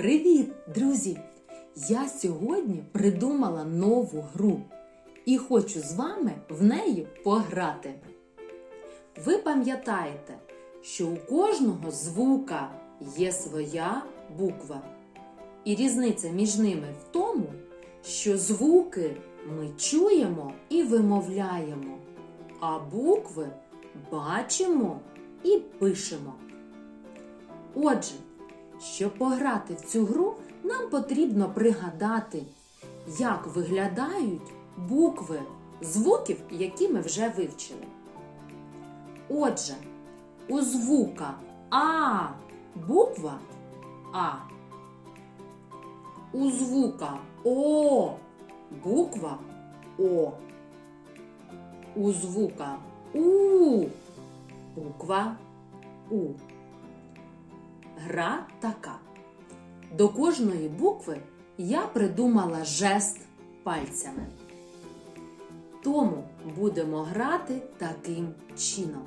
Привіт, друзі! Я сьогодні придумала нову гру і хочу з вами в неї пограти. Ви пам'ятаєте, що у кожного звука є своя буква. І різниця між ними в тому, що звуки ми чуємо і вимовляємо, а букви бачимо і пишемо. Отже, щоб пограти в цю гру, нам потрібно пригадати, як виглядають букви звуків, які ми вже вивчили. Отже, у звука А буква А. У звука О буква О. У звука У буква У. Гра така. До кожної букви я придумала жест пальцями. Тому будемо грати таким чином.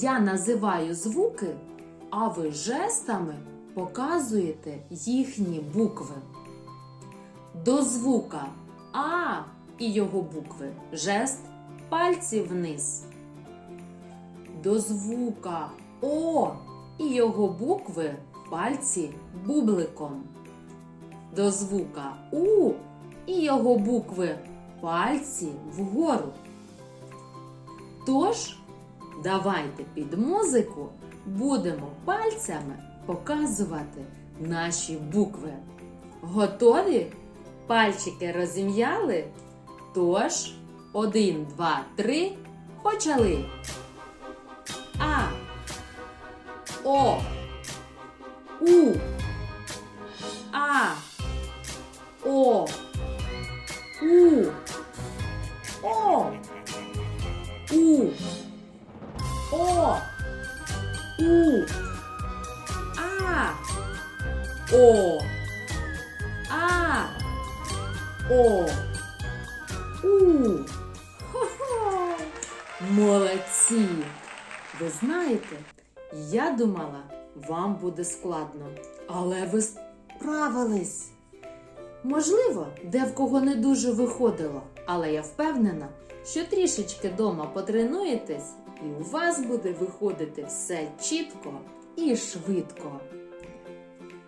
Я називаю звуки, а ви жестами показуєте їхні букви. До звука А і його букви жест пальці вниз. До звука О і його букви пальці бубликом. До звука У і його букви пальці вгору. Тож, давайте під музику будемо пальцями показувати наші букви. Готові? Пальчики розім'яли? Тож, один, два, три, почали. О. У. А. О. У. О. У. О. У. А. О. А. О. У. Хо-хо. Молодці! Ви знаєте, я думала, вам буде складно, але ви справились. Можливо, де в кого не дуже виходило, але я впевнена, що трішечки дома потренуєтесь, і у вас буде виходити все чітко і швидко.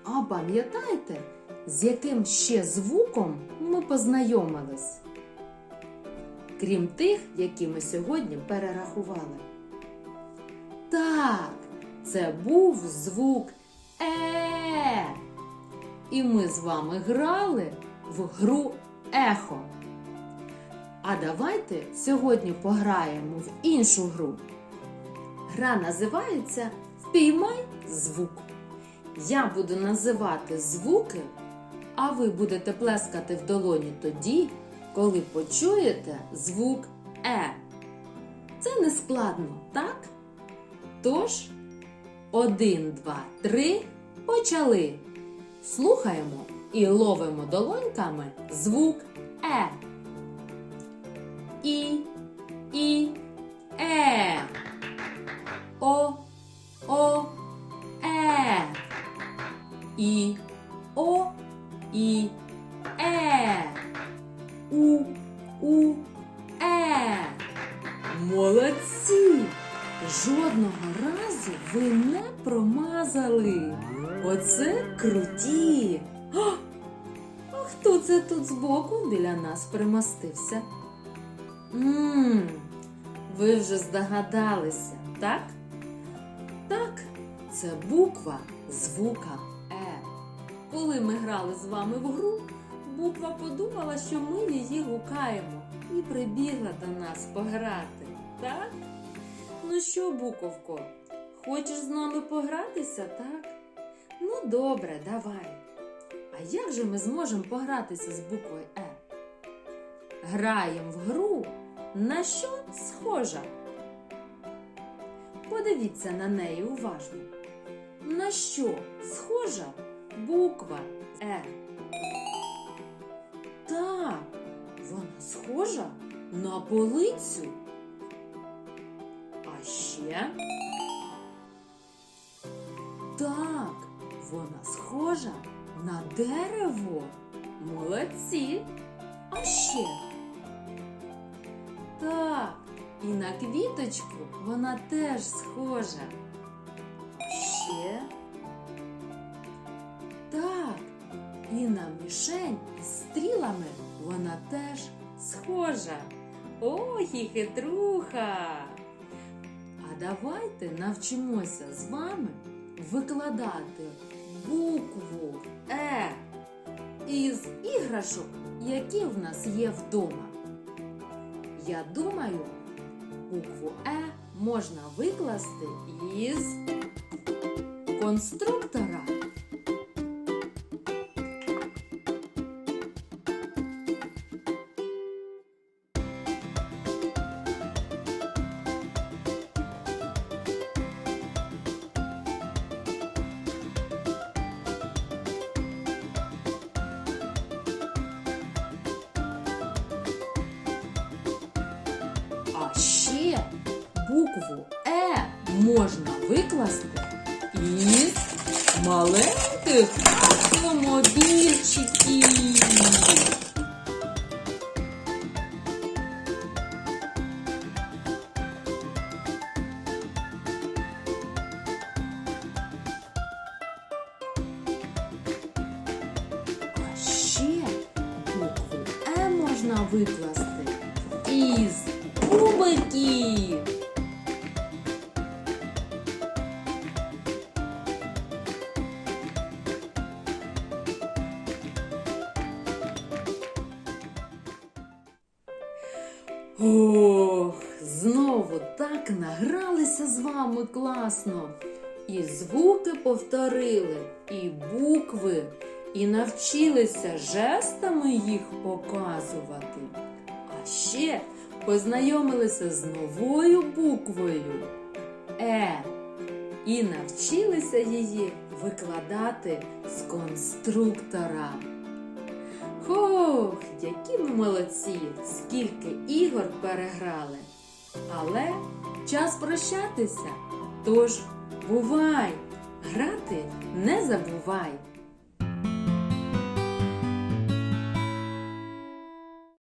А пам'ятаєте, з яким ще звуком ми познайомились? Крім тих, які ми сьогодні перерахували. Так, це був звук Е. І ми з вами грали в гру Ехо. А давайте сьогодні пограємо в іншу гру. Гра називається Впіймай звук. Я буду називати звуки, а ви будете плескати в долоні тоді, коли почуєте звук Е. Це не складно, так? Тож, один, два, три, почали. Слухаємо і ловимо долоньками звук Е. І, і, е. О, о, е. І, о, і, Оце. А, хто це тут збоку біля нас примостився? Мм, ви вже здогадалися, так? Так, це буква звука Е. Коли ми грали з вами в гру, буква подумала, що ми її гукаємо і прибігла до нас пограти, так? Ну що, буковко, хочеш з нами погратися, так? Ну, добре, давай. А як же ми зможемо погратися з буквою Е? Граємо в гру, на що схожа? Подивіться на неї уважно. На що схожа буква Е? Так, вона схожа на полицю. А ще так, вона схожа на дерево. Молодці. А ще. Так, і на квіточку вона теж схожа. Ще. Так, і на мішень із стрілами вона теж схожа. Ой, і хитруха! А давайте навчимося з вами викладати букву Е із іграшок, які в нас є вдома. Я думаю, букву Е можна викласти із конструктора. Букву Е можна викласти із маленьких автомобільчиків. Е викласти із кубиків. Ох, знову так награлися з вами класно. І звуки повторили, і букви, і навчилися жестами їх показувати. А ще познайомилися з новою буквою Е і навчилися її викладати з конструктора. Ох, які ми молодці! Скільки ігор переграли. Але час прощатися. Тож бувай! Грати не забувай!